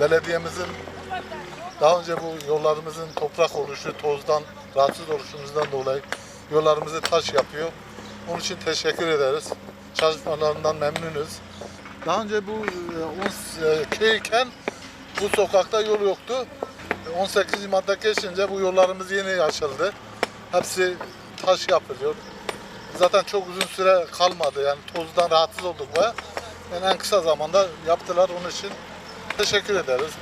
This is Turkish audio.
belediyemizin daha önce bu yollarımızın toprak oluşu, tozdan rahatsız oluşumuzdan dolayı yollarımızı taş yapıyor. Onun için teşekkür ederiz. Çalışmalarından memnunuz. Daha önce bu e, e, köyken bu sokakta yol yoktu. E, 18 madde geçince bu yollarımız yeni açıldı. Hepsi taş yapılıyor. Zaten çok uzun süre kalmadı yani tozdan rahatsız olduk ve yani en kısa zamanda yaptılar onun için teşekkür ederiz.